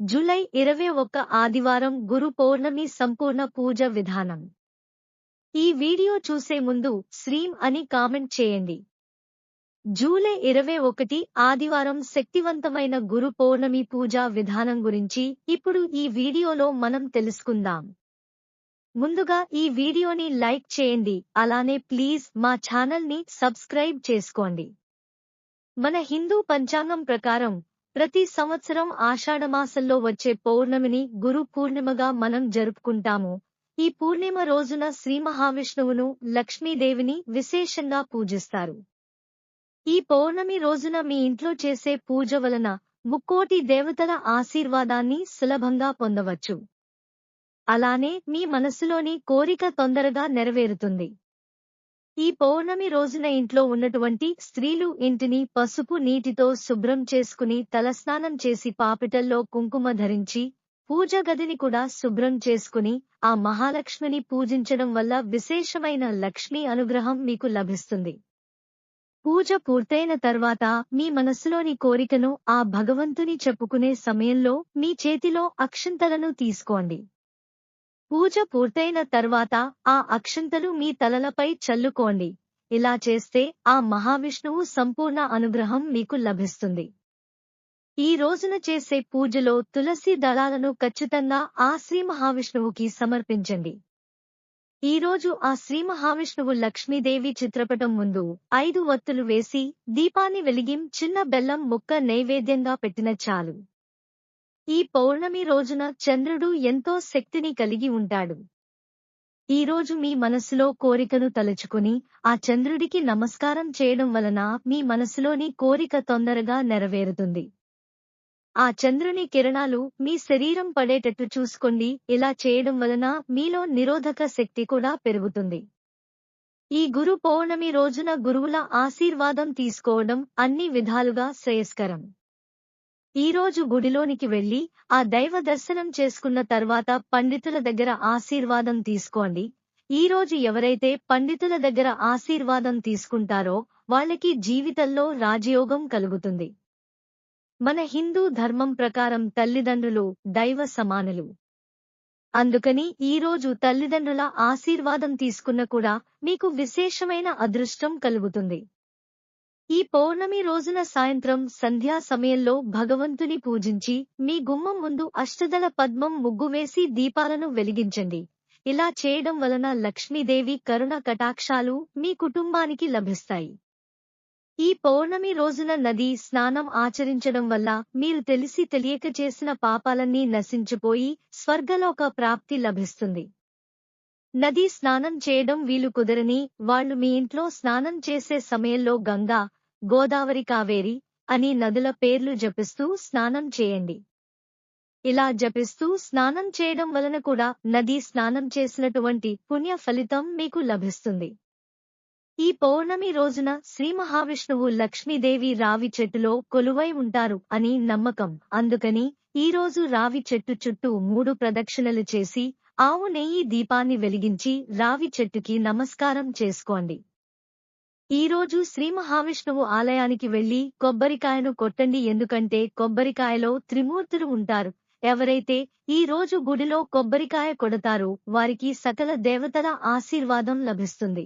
July ఇరవై ఒక్క ఆదివారం గురు పౌర్ణమి సంపూర్ణ పూజ విధానం. ఈ వీడియో చూసే ముందు శ్రీం అని కామెంట్ చేయండి. జూలై ఇరవై ఒకటి ఆదివారం శక్తివంతమైన గురు పౌర్ణమి పూజా విధానం గురించి ఇప్పుడు ఈ వీడియోలో మనం తెలుసుకుందాం. ముందుగా ఈ వీడియోని లైక్ చేయండి అలానే ప్లీజ్ మా ఛానల్ని సబ్స్క్రైబ్ చేసుకోండి. మన హిందూ పంచాంగం ప్రకారం ప్రతి సంవత్సరం ఆషాఢమాసంలో వచ్చే పౌర్ణమిని గురు పూర్ణిమగా మనం జరుపుకుంటాము. ఈ పూర్ణిమ రోజున శ్రీ మహావిష్ణువును లక్ష్మీదేవిని విశేషంగా పూజిస్తారు. ఈ పౌర్ణమి రోజున మీ ఇంట్లో చేసే పూజ వలన ముక్కోటి దేవతల ఆశీర్వాదాన్ని సులభంగా పొందవచ్చు. అలానే మీ మనసులోని కోరిక తొందరగా నెరవేరుతుంది. ఈ పౌర్ణమి రోజున ఇంట్లో ఉన్నటువంటి స్త్రీలు ఇంటిని పసుపు నీటితో శుభ్రం చేసుకుని తలస్నానం చేసి పాపిటల్లో కుంకుమ ధరించి పూజ గదిని కూడా శుభ్రం చేసుకుని ఆ మహాలక్ష్మిని పూజించడం వల్ల విశేషమైన లక్ష్మీ అనుగ్రహం మీకు లభిస్తుంది. పూజ పూర్తయిన తర్వాత మీ మనసులోని కోరికను ఆ భగవంతుని చెప్పుకునే సమయంలో మీ చేతిలో అక్షంతలను తీసుకోండి. పూజ పూర్తయిన తర్వాత ఆ అక్షంతలు మీ తలలపై చల్లుకోండి. ఇలా చేస్తే ఆ మహావిష్ణువు సంపూర్ణ అనుగ్రహం మీకు లభిస్తుంది. ఈ రోజున చేసే పూజలో తులసి దళాలను ఖచ్చితంగా ఆ శ్రీ మహావిష్ణువుకి సమర్పించండి. ఈ రోజు ఆ శ్రీ మహావిష్ణువు లక్ష్మీదేవి చిత్రపటం ముందు ఐదు వత్తులు వేసి దీపాన్ని వెలిగిం చిన్న బెల్లం ముక్క నైవేద్యంగా పెట్టిన చాలు. ఈ పౌర్ణమి రోజున చంద్రుడు ఎంతో శక్తిని కలిగి ఉంటాడు. ఈ రోజు మీ మనసులో కోరికను తలుచుకుని ఆ చంద్రుడికి నమస్కారం చేయడం వలన మీ మనసులోని కోరిక తొందరగా నెరవేరుతుంది. ఆ చంద్రుని కిరణాలు మీ శరీరం పడేటట్టు చూసుకోండి ఇలా చేయడం వలన మీలో నిరోధక శక్తి కూడా పెరుగుతుంది. ఈ గురు పౌర్ణమి రోజున గురువుల ఆశీర్వాదం తీసుకోవడం అన్ని విధాలుగా శ్రేయస్కరం. ఈ రోజు గుడిలోనికి వెళ్ళి ఆ దైవ దర్శనం చేసుకున్న తర్వాత పండితుల దగ్గర ఆశీర్వాదం తీసుకోండి. ఈ రోజు ఎవరైతే పండితుల దగ్గర ఆశీర్వాదం తీసుకుంటారో వాళ్ళకి జీవితంలో రాజయోగం కలుగుతుంది. మన హిందూ ధర్మం ప్రకారం తల్లిదండ్రులు దైవ సమానులు. అందుకని ఈ రోజు తల్లిదండ్రుల ఆశీర్వాదం తీసుకున్న కూడా మీకు విశేషమైన అదృష్టం కలుగుతుంది. ఈ పౌర్ణమి రోజున సాయంత్రం సంధ్యా సమయంలో భగవంతుని పూజించి మీ గుమ్మం ముందు అష్టదళ పద్మం ముగ్గువేసి దీపాలను వెలిగించండి. ఇలా చేయడం వలన లక్ష్మీదేవి కరుణ కటాక్షాలు మీ కుటుంబానికి లభిస్తాయి. ఈ పౌర్ణమి రోజున నది స్నానం ఆచరించడం వల్ల మీరు తెలిసి తెలియక చేసిన పాపాలన్నీ నశించిపోయి స్వర్గలోక ప్రాప్తి లభిస్తుంది. నది స్నానం చేయడం వీలు కుదరని వాళ్ళు మీ ఇంట్లో స్నానం చేసే సమయంలో గంగా గోదావరి కావేరి అని నదుల పేర్లు జపిస్తూ స్నానం చేయండి. ఇలా జపిస్తూ స్నానం చేయడం వలన కూడా నది స్నానం చేసినటువంటి పుణ్య ఫలితం మీకు లభిస్తుంది. ఈ పౌర్ణమి రోజున శ్రీ మహావిష్ణువు లక్ష్మీదేవి రావి చెట్టులో కొలువై ఉంటారు అని నమ్మకం. అందుకని ఈ రోజు రావి చెట్టు చుట్టూ మూడు ప్రదక్షిణలు చేసి ఆవు నెయ్యి దీపాన్ని వెలిగించి రావి చెట్టుకి నమస్కారం చేసుకోండి. ఈ రోజు శ్రీ మహావిష్ణువు ఆలయానికి వెళ్ళి కొబ్బరికాయను కొట్టండి. ఎందుకంటే కొబ్బరికాయలో త్రిమూర్తులు ఉంటారు. ఎవరైతే ఈ రోజు గుడిలో కొబ్బరికాయ కొడతారో వారికి సకల దేవతల ఆశీర్వాదం లభిస్తుంది.